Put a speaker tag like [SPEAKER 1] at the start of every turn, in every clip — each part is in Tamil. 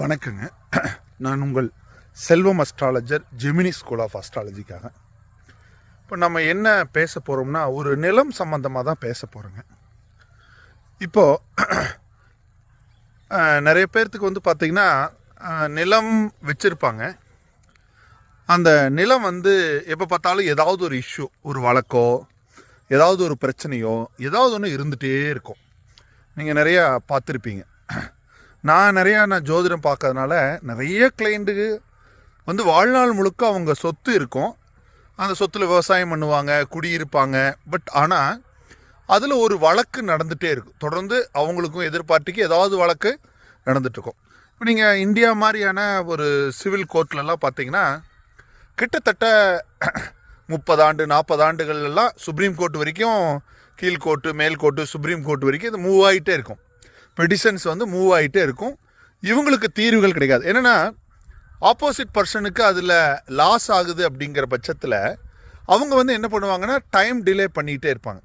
[SPEAKER 1] வணக்கங்க. நான் உங்கள் Selvam astrologer Gemini school of அஸ்ட்ராலஜிக்காக இப்போ நம்ம என்ன பேச போகிறோம்னா ஒரு நிலம் சம்மந்தமாக தான் பேச போகிறோங்க இப்போது நிறைய பேர்த்துக்கு வந்து பார்த்திங்கன்னா நிலம் வச்சுருப்பாங்க. அந்த நிலம் வந்து எப்போ பார்த்தாலும் ஏதாவது ஒரு இஷ்யூ ஒரு வழக்கோ ஏதாவது ஒரு பிரச்சனையோ ஏதாவது ஒன்று இருந்துகிட்டே இருக்கும். நீங்கள் நிறையா பார்த்துருப்பீங்க. நான் நிறையா நான் ஜோதிடம் பார்க்கறதுனால நிறைய கிளைண்ட்டுக்கு வந்து வாழ்நாள் முழுக்க அவங்க சொத்து இருக்கும். அந்த சொத்தில் விவசாயம் பண்ணுவாங்க குடியிருப்பாங்க. பட் ஆனால் அதில் ஒரு வழக்கு நடந்துகிட்டே இருக்கும். தொடர்ந்து அவங்களுக்கும் எதிர்பார்ட்டிக்கு ஏதாவது வழக்கு நடந்துட்டு இருக்கும். இப்போ நீங்கள் இந்தியா மாதிரியான ஒரு சிவில் கோர்ட்லலாம் பார்த்தீங்கன்னா கிட்டத்தட்ட முப்பது ஆண்டு நாற்பது ஆண்டுகள் எல்லாம் சுப்ரீம் கோர்ட் வரைக்கும் கீழ் கோர்ட்டு மேல் கோர்ட்டு சுப்ரீம் கோர்ட் வரைக்கும் இது மூவ் ஆகிட்டே இருக்கும். பெடிஷன்ஸ் வந்து மூவ் ஆகிட்டே இருக்கும். இவங்களுக்கு தீர்வுகள் கிடைக்காது. என்னென்னா ஆப்போசிட் பர்சனுக்கு அதில் லாஸ் ஆகுது அப்படிங்கிற பட்சத்தில் அவங்க வந்து என்ன பண்ணுவாங்கன்னா டைம் டிலே பண்ணிகிட்டே இருப்பாங்க.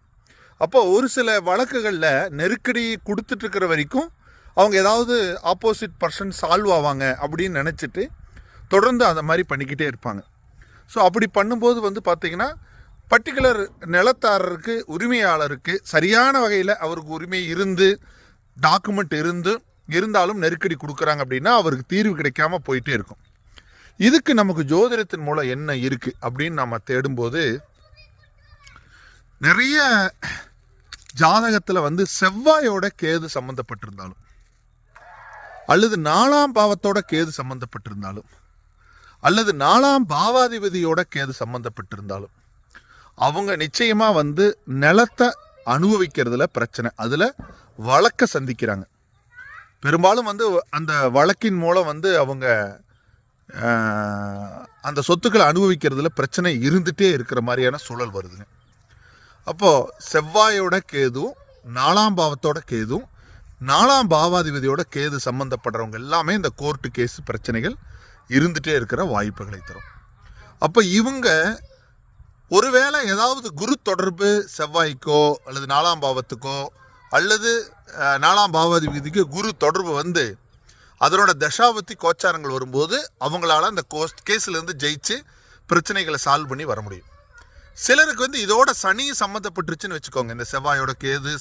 [SPEAKER 1] அப்போ ஒரு சில வழக்குகளில் நெருக்கடி கொடுத்துட்ருக்கிற வரைக்கும் அவங்க ஏதாவது ஆப்போசிட் பர்சன் சால்வ் ஆவாங்க அப்படின்னு நினச்சிட்டு தொடர்ந்து அந்த மாதிரி பண்ணிக்கிட்டே இருப்பாங்க. ஸோ அப்படி பண்ணும்போது வந்து பார்த்திங்கன்னா பர்டிகுலர் நிலத்தாரருக்கு உரிமையாளருக்கு சரியான வகையில் அவருக்கு உரிமை இருந்து டாக்குமெண்ட் இருந்து இருந்தாலும் நெருக்கடி கொடுக்குறாங்க அப்படின்னா அவருக்கு தீர்வு கிடைக்காம போயிட்டே இருக்கும். இதுக்கு நமக்கு ஜோதிடத்தின் மூலம் என்ன இருக்குது அப்படின்னு நம்ம தேடும்போது நிறைய ஜாதகத்தில் வந்து செவ்வாயோட கேது சம்மந்தப்பட்டிருந்தாலும் அல்லது நாலாம் பாவத்தோட கேது சம்மந்தப்பட்டிருந்தாலும் அல்லது நாலாம் பாவாதிபதியோட கேது சம்மந்தப்பட்டிருந்தாலும் அவங்க நிச்சயமாக வந்து நிலத்தை அனுபவிக்கிறதுல பிரச்சனை. அதில் வழக்க சந்திக்கிறாங்க. பெரும்பாலும் வந்து அந்த வழக்கின் மூலம் வந்து அவங்க அந்த சொத்துக்களை அனுபவிக்கிறதுல பிரச்சனை இருந்துகிட்டே இருக்கிற மாதிரியான சூழல் வருதுங்க. அப்போது செவ்வாயோட கேதுவும் நாலாம் பாவத்தோட கேதுவும் நாலாம் பாவாதிபதியோட கேது சம்மந்தப்படுறவங்க எல்லாமே இந்த கோர்ட்டு கேஸ் பிரச்சனைகள் இருந்துகிட்டே இருக்கிற வாய்ப்புகளை தரும். அப்போ இவங்க ஒருவேளை ஏதாவது குரு தொடர்பு செவ்வாய்க்கோ அல்லது நாலாம் பாவத்துக்கோ அல்லது நாலாம் பாவாதிபதிக்கு குரு தொடர்பு வந்து அதனோட தசாபத்தி கோச்சாரங்கள் வரும்போது அவங்களால அந்த கோஸ் கேஸ்லேருந்து ஜெயிச்சு பிரச்சனைகளை சால்வ் பண்ணி வர முடியும். சிலருக்கு வந்து இதோட சனி சம்மந்தப்பட்டுருச்சுன்னு வச்சுக்கோங்க. இந்த செவ்வாயோட கேது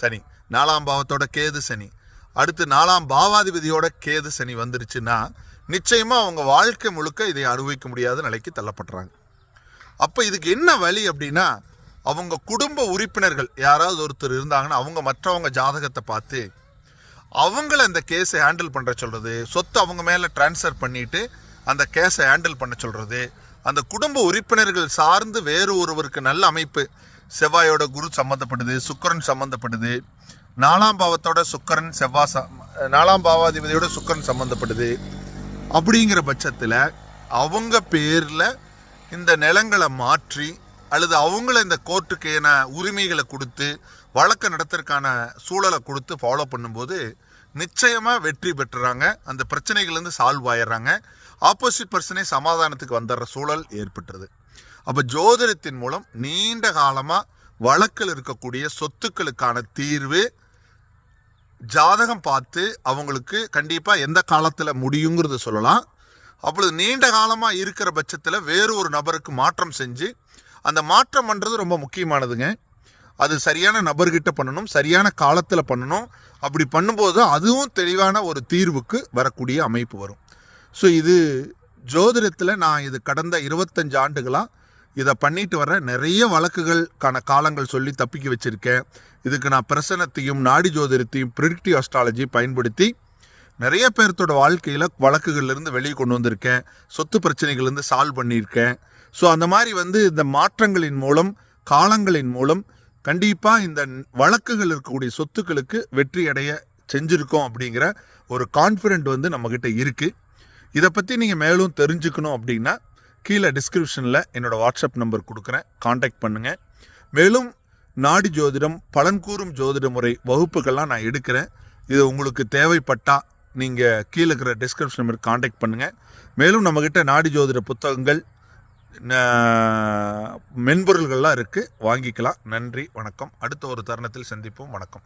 [SPEAKER 1] சனி. நாலாம் பாவத்தோட கேது சனி. அடுத்து நாலாம் பாவாதிபதியோட கேது சனி வந்துருச்சுன்னா நிச்சயமாக அவங்க வாழ்க்கை முழுக்க இதை அனுபவிக்க முடியாத நிலைக்கு தள்ளப்படுறாங்க அப்போ இதுக்கு என்ன வழி அப்படின்னா அவங்க குடும்ப உறுப்பினர்கள் யாராவது ஒருத்தர் இருந்தாங்கன்னா அவங்க மற்றவங்க ஜாதகத்தை பார்த்து அவங்கள அந்த கேஸை ஹேண்டில் பண்ணுற சொல்கிறது சொத்தை அவங்க மேலே ட்ரான்ஸ்ஃபர் பண்ணிவிட்டு அந்த கேஸை ஹேண்டில் பண்ண சொல்கிறது அந்த குடும்ப உறுப்பினர்கள் சார்ந்து வேறு ஒருவருக்கு நல்ல அமைப்பு செவ்வாயோட குரு சம்மந்தப்படுது சுக்கரன் சம்மந்தப்படுது நாலாம் பாவத்தோட சுக்கரன் செவ்வாய் ச- நாலாம் பாவாதிபதியோட சுக்கரன் சம்மந்தப்படுது அப்படிங்கிற பட்சத்தில் அவங்க பேரில் இந்த நிலங்களை மாற்றி அல்லது அவங்கள இந்த கோர்ட்டுக்கான உரிமைகளை கொடுத்து வழக்கு நடத்துறதுக்கான சூழலை கொடுத்து ஃபாலோ பண்ணும்போது நிச்சயமாக வெற்றி பெற்றுறாங்க. அந்த பிரச்சனைகள்லேருந்து சால்வ் ஆயிடுறாங்க. ஆப்போசிட் பர்சனே சமாதானத்துக்கு வந்துடுற சூழல் ஏற்பட்டுருது. அப்போ ஜோதிடத்தின் மூலம் நீண்ட காலமாக வழக்கில் இருக்கக்கூடிய சொத்துக்களுக்கான தீர்வு ஜாதகம் பார்த்து அவங்களுக்கு கண்டிப்பாக எந்த காலத்தில் முடியுங்கிறது சொல்லலாம். அப்பொழுது நீண்ட காலமாக இருக்கிற பட்சத்தில் வேறு ஒரு நபருக்கு மாற்றம் செஞ்சு அந்த மாற்றம் பண்ணுறது ரொம்ப முக்கியமானதுங்க. அது சரியான நபர்கிட்ட பண்ணணும் சரியான காலத்தில் பண்ணணும். அப்படி பண்ணும்போது அதுவும் தெளிவான ஒரு தீர்வுக்கு வரக்கூடிய அமைப்பு வரும். ஸோ இது ஜோதிடத்தில் நான் இது கடந்த இருபத்தஞ்சு ஆண்டுகளாக இதை பண்ணிட்டு வர நிறைய வழக்குகளுக்கான காலங்கள் சொல்லி தப்பிக்க வச்சுருக்கேன். இதுக்கு நான் பிரசனத்தையும் நாடி ஜோதிடத்தையும் ப்ரிடிக்டிவ் அஸ்ட்ராலஜி பயன்படுத்தி நிறைய பேர்த்தோட வாழ்க்கையில் வழக்குகள்லேருந்து வெளியே கொண்டு வந்திருக்கேன். சொத்து பிரச்சனைகள்லேருந்து சால்வ் பண்ணியிருக்கேன். ஸோ அந்த மாதிரி வந்து இந்த மாற்றங்களின் மூலம் காலங்களின் மூலம் கண்டிப்பாக இந்த வழக்குகள் இருக்கக்கூடிய சொத்துக்களுக்கு வெற்றி அடைய செஞ்சுருக்கோம் அப்படிங்கிற ஒரு கான்ஃபிடென்ட் வந்து நம்மக்கிட்ட இருக்குது இதை பற்றி நீங்கள் மேலும் தெரிஞ்சுக்கணும் அப்படின்னா கீழே டிஸ்கிரிப்ஷனில் என்னோடய வாட்ஸ்அப் நம்பர் கொடுக்குறேன். காண்டாக்ட் பண்ணுங்கள் மேலும் நாடி ஜோதிடம் பலன் கூறும் ஜோதிட முறை வகுப்புகள்லாம் நான் எடுக்கிறேன். இது உங்களுக்கு தேவைப்பட்டால் நீங்கள் கீழே இருக்கிற டிஸ்கிரிப்ஷன் நம்பர் காண்டாக்ட் பண்ணுங்கள் மேலும் நம்மக்கிட்ட நாடி ஜோதிட புத்தகங்கள் மென்பொருள்கள்லாம் இருக்குது வாங்கிக்கலாம். நன்றி வணக்கம். அடுத்த ஒரு தருணத்தில் சந்திப்போம். வணக்கம்.